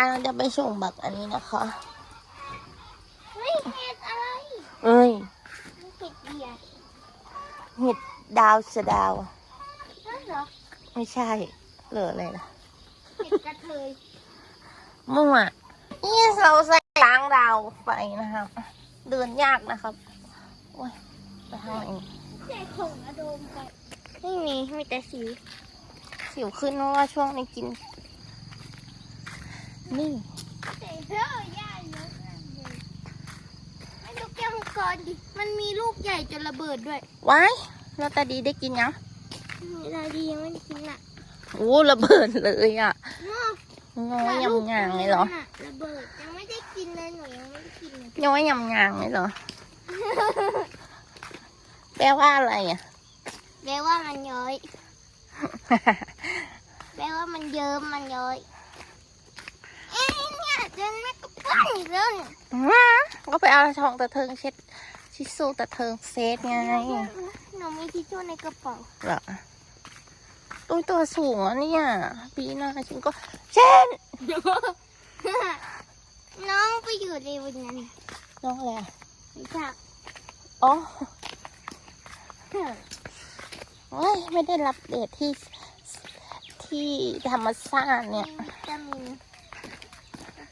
าเราจะไปส่งบักอันนี้นะคะเฮ้ยเห็ดอะไรเอ้ยเห็ดเบียดเห็ดดาวสะดาวนั่นเหรอไม่ใช่เหลืออะไรล่ะเห็ดกระเทยมั่วนี่เราใส่ล้างดาวไปนะครับ เดินยากนะครับโอ้ยไปทางไหนใส่ของอะโดมไปไม่มีมีแต่สีสิวขึ้นเพราะว่าช่วงนี้กิน นี่ใส่เสื้อย่าเยอะมากเลยไม่ดูแก้วมังกรดิ มันมีลูกใหญ่จนระเบิดด้วย ว้ายแล้วตาดีได้กินยังเวลาดียังไม่ได้กินอะโอ้ระเบิดเลยอะงอกง้อยยำยางเลยเหรอน่ะระเบิดยังไม่ได้กินเลยหนูยังไม่ได้กินเลยย้อยยำยางเลยเหรอ แปลว่าอะไรอะ แปลว่ามันย้อย แปลว่ามันเยิ้มมันย้อยเอ้ย เนี่ยเจนไม่กระป๋องอีกแล้วเนี่ยก็ไปเอาทองตะเทิงเช็ดชิซูตะเทิงเซตไงหนูมีทิชชู่ในกระเป๋าเหรอตุ้ยตัวสูงอะเนี่ยปีหน้าฉันก็เช่นน้องไปอยู่ในวันนั้นน้องอะไรอะไม่ทราบอ๋อเฮ้ยไม่ได้รับเดทที่ที่ธรรมชาติเนี่ยวิตามิ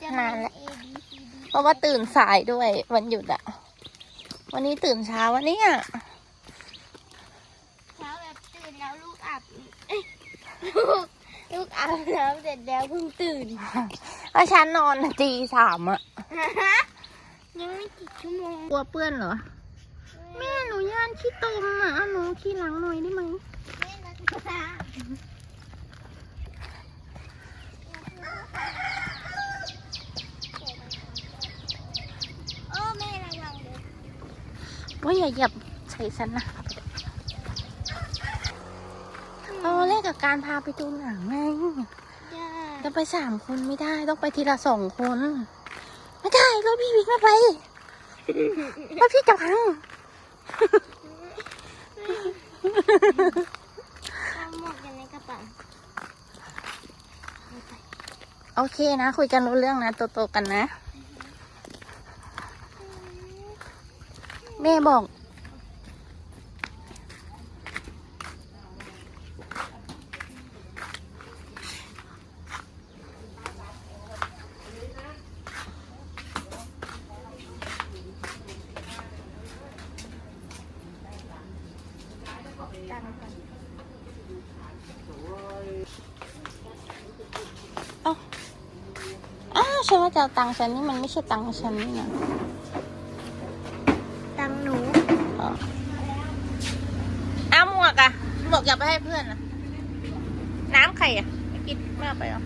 นวิตามินานแล้ว A B C D เพราะว่าตื่นสายด้วยวันหยุดอะวันนี้ตื่นเช้าวันนี้อะเช้าแบบตื่นแล้วลูกอาบเอ้ยลูกลูกอาบน้ำเสร็จแล้วเพิ่งตื่นแล้วฉันนอนตีสามอะยังไม่กี่ชั่วโมงกลัวเปื้อนเหรอ แม่หนูย่านขี้ตมอะเอาหนูขี้หลังหน่อยได้ไหมแม่รักษาโอ้แม่ระวังเลย ว่าอย่าเหยียบใส่ฉันนะเอาแรกกับการพาไปดูหนังไงจ้าจะไปสามคนไม่ได้ต้องไปทีละสองคน ไม่ได้รถพี่วิ่งไม่ไปรถพี่จะพังเอาหมดกันในกระเป๋าโอเคนะ คุยกันรู้เรื่องนะโตๆกันนะ แม่บอกอ้าวฉันว่าจะเอาตังค์ฉันนี่มันไม่ใช่ตังค์ฉันนี่นะ ตังหนู อ๋ออ้าวหมวก อกอย่าไปให้เพื่อนนะน้ำใครอะไม่กินมากไปหรอ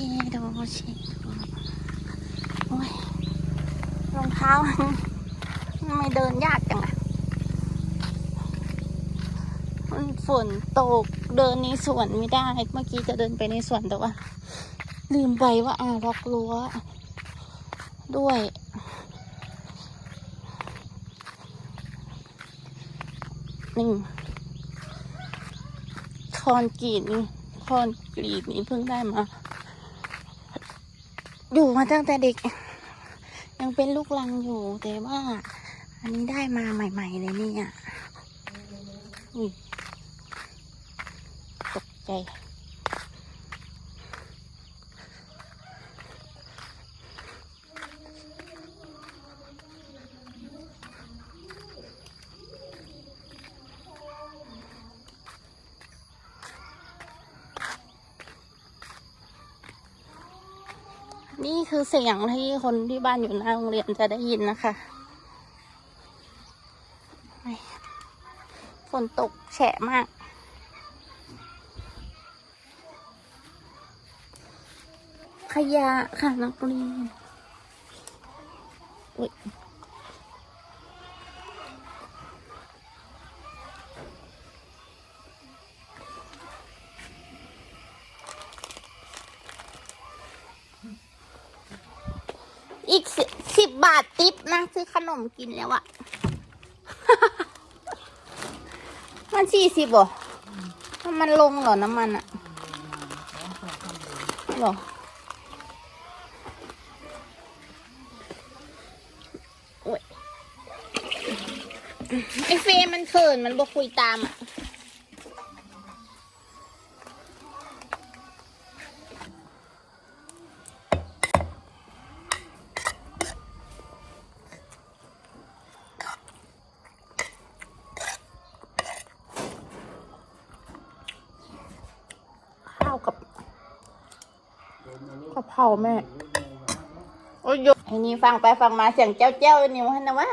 ชโดเชโดโอ้ยรองเท้าไม่เดินยากจังอะมันฝนตกเดินในสวนไม่ได้ เมื่อกี้จะเดินไปในสวนแต่ว่า ลืมไปว่าอ่าล็อกรั้วด้วยหนี่งคอนกรีตนี่คอนกรีตนี่เพิ่งได้มา อยู่มาตั้งแต่เด็ก ยังเป็นลูกลังอยู่แต่ว่า อันนี้ได้มาใหม่ ๆ เลยเนี่ยตกใจ นี่คือเสียงที่คนที่บ้านอยู่หน้าโรงเรียนจะได้ยินนะคะฝนตกแฉะมาก ขยะค่ะนักเรียนอุ้ย อีกสิสิบบาทติปนะ ซื้อขนมกินแล้วอะมันสี่สิบเหรอมันลงเหรอน้ำมันอะเหรอโอ้ยไอเฟรมมันเขินมันบอกคุยตามอะ ข้าวกับกะ เพราแม่ โอ้ยไอ้นี่ฟังไปฟังมาเสียงเจ้าเจ้านี่มันนะวะ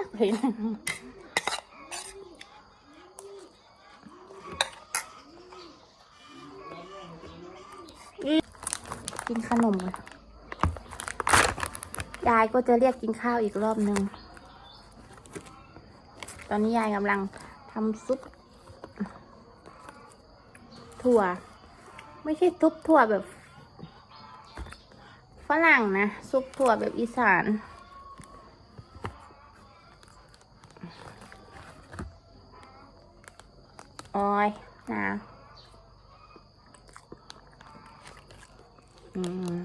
กินขนมยยายก็จะเรียกกินข้าวอีกรอบนึง ตอนนี้ยายกำลังทำซุป ถั่ว ไม่ใช่ซุปถั่วแบบ ฝรั่งนะ ซุปถั่วแบบอีสานโอ้ยนะ อืม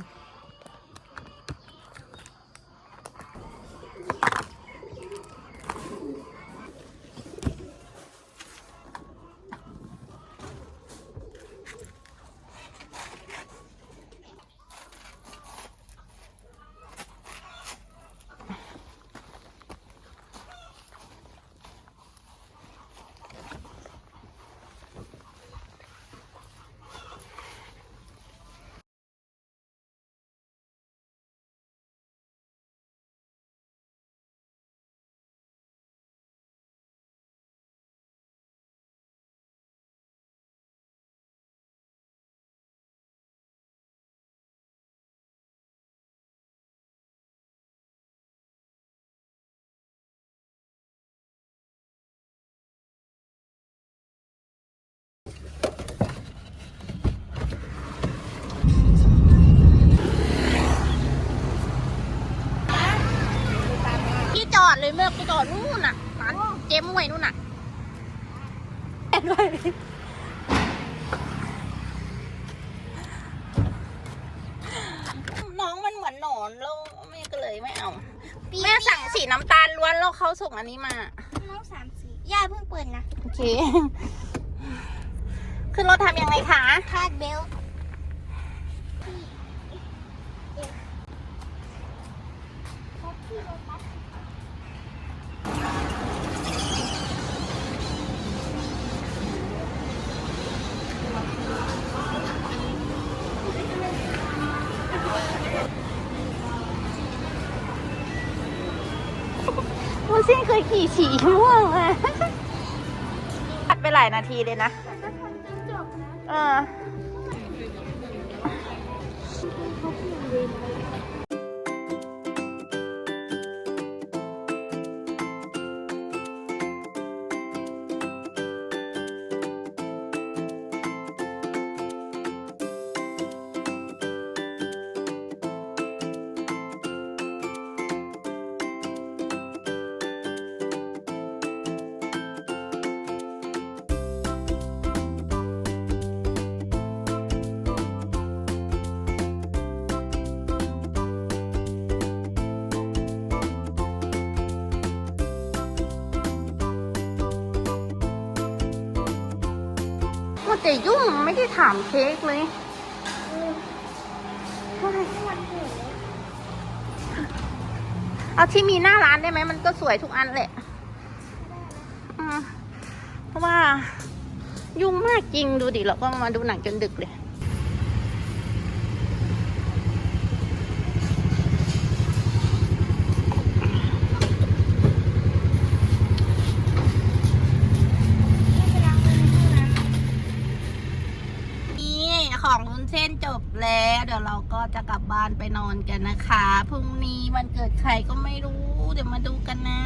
เลยเมื่อกูจอดนู่นน่ะร้านเจ๊มวยนู่นน่ะแอนไว้น้องมันเหมือนหนอนแล้วแม่ก็เลยไม่เอา แม่สั่งสีน้ำตาลล้วนแล้วเขาส่งอันนี้มา น้องสามสีย่าเพิ่งเปิดนะโอเค ขึ้นรถทำยังไงคะคาดเบลต์มัน ซิ่งเคยขี่ฉี่ม่วงอะตัดไปหลายนาทีเลยนะแต่ก็ทำจนจบนะเออ แต่ยุ่งไม่ได้ถามเค้กเลยเอาที่มีหน้าร้านได้ไหมมันก็สวยทุกอันแหละเพราะว่ายุ่งมากจริงดูดิเราก็มาดูหนังจนดึกเลย นี่ของวุ้นเส้นจบแล้ว เดี๋ยวเราก็จะกลับบ้านไปนอนกันนะคะ พรุ่งนี้วันเกิดใครก็ไม่รู้ เดี๋ยวมาดูกันนะ